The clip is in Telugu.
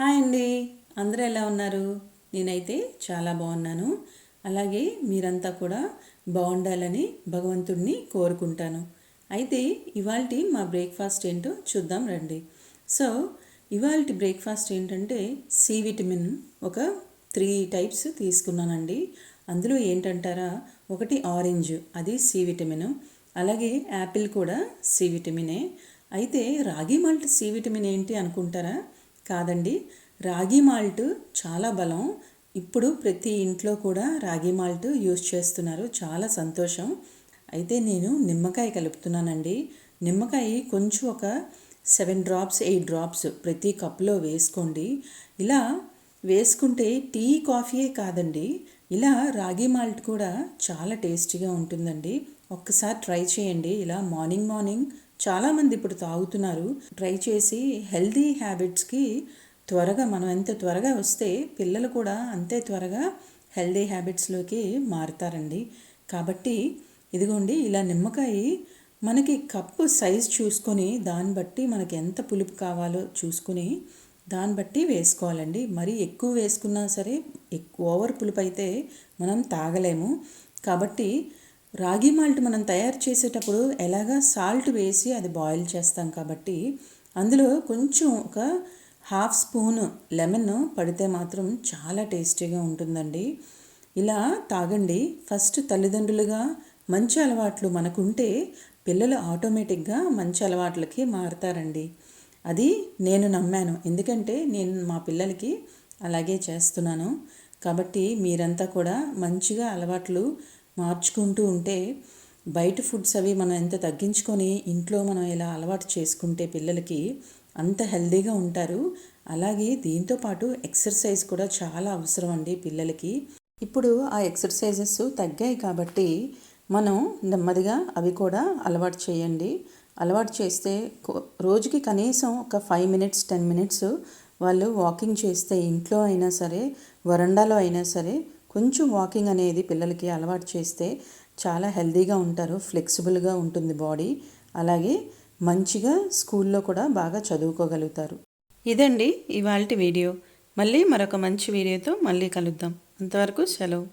హాయ్ అండి. అందరూ ఎలా ఉన్నారు? నేనైతే చాలా బాగున్నాను. అలాగే మీరంతా కూడా బాగుండాలని భగవంతుడిని కోరుకుంటాను. అయితే ఇవాళ మా బ్రేక్ఫాస్ట్ ఏంటో చూద్దాం రండి. సో ఇవాళ బ్రేక్ఫాస్ట్ ఏంటంటే సి విటమిన్ ఒక త్రీ టైప్స్ తీసుకున్నానండి. అందులో ఏంటంటారా? ఒకటి ఆరెంజ్ అది సి విటమిన్ అలాగే యాపిల్ కూడా సి విటమినే అయితే రాగి మాల్ట్ సి విటమిన్ ఏంటి అనుకుంటారా? కాదండి. రాగి మాల్ట్ చాలా బలం. ఇప్పుడు ప్రతి ఇంట్లో కూడా రాగి మాల్ట్ యూస్ చేస్తున్నారు. చాలా సంతోషం. అయితే నేను నిమ్మకాయ కలుపుతున్నానండి. నిమ్మకాయ కొంచెం ఒక సెవెన్ డ్రాప్స్ ఎయిట్ డ్రాప్స్ ప్రతి కప్లో వేసుకోండి. ఇలా వేసుకుంటే టీ కాఫీయే కాదండి. ఇలా రాగి మాల్ట్ కూడా చాలా టేస్టీగా ఉంటుందండి. ఒక్కసారి ట్రై చేయండి. ఇలా మార్నింగ్ మార్నింగ్ చాలామంది ఇప్పుడు తాగుతున్నారు. ట్రై చేసి హెల్దీ హ్యాబిట్స్కి త్వరగా మనం ఎంత త్వరగా వస్తే పిల్లలు కూడా అంతే త్వరగా హెల్దీ హ్యాబిట్స్లోకి మారుతారండి. కాబట్టి ఇదిగోండి ఇలా నిమ్మకాయ మనకి కప్పు సైజ్ చూసుకొని దాన్ని బట్టి మనకి ఎంత పులుపు కావాలో చూసుకుని దాన్ని బట్టి వేసుకోవాలండి. మరి ఎక్కువ వేసుకున్నా సరే ఎక్కువ ఓవర్ పులుపు అయితే మనం తాగలేము. కాబట్టి రాగి మాల్ట్ మనం తయారు చేసేటప్పుడు ఎలాగా సాల్ట్ వేసి అది బాయిల్ చేస్తాం కాబట్టి అందులో కొంచెం ఒక హాఫ్ స్పూన్ లెమన్ పడితే మాత్రం చాలా టేస్టీగా ఉంటుందండి. ఇలా తాగండి. ఫస్ట్ తల్లిదండ్రులుగా మంచి అలవాట్లు మనకుంటే పిల్లలు ఆటోమేటిక్గా మంచి అలవాట్లకి మారుతారండి. అది నేను నమ్మాను. ఎందుకంటే నేను మా పిల్లలకి అలాగే చేస్తున్నాను. కాబట్టి మీరంతా కూడా మంచిగా అలవాట్లు మార్చుకుంటూ ఉంటే బయట ఫుడ్స్ అవి మనం ఎంత తగ్గించుకొని ఇంట్లో మనం ఇలా అలవాటు చేసుకుంటే పిల్లలకి అంత హెల్దీగా ఉంటారు. అలాగే దీంతో పాటు ఎక్సర్సైజ్ కూడా చాలా అవసరం అండి పిల్లలకి. ఇప్పుడు ఆ ఎక్సర్సైజెస్ తగ్గాయి కాబట్టి మనం నెమ్మదిగా అవి కూడా అలవాటు చేయండి. అలవాటు చేస్తే రోజుకి కనీసం ఒక ఫైవ్ మినిట్స్ టెన్ మినిట్స్ వాళ్ళు వాకింగ్ చేస్తే ఇంట్లో అయినా సరే వరండాలో అయినా సరే కొంచెం వాకింగ్ అనేది పిల్లలకి అలవాటు చేస్తే చాలా హెల్తీగా ఉంటారు ఫ్లెక్సిబుల్గా ఉంటుంది బాడీ. అలాగే మంచిగా స్కూల్లో కూడా బాగా చదువుకోగలుగుతారు. ఇదండి ఇవాళ వీడియో. మళ్ళీ మరొక మంచి వీడియోతో మళ్ళీ కలుద్దాం. అంతవరకు సెలవు.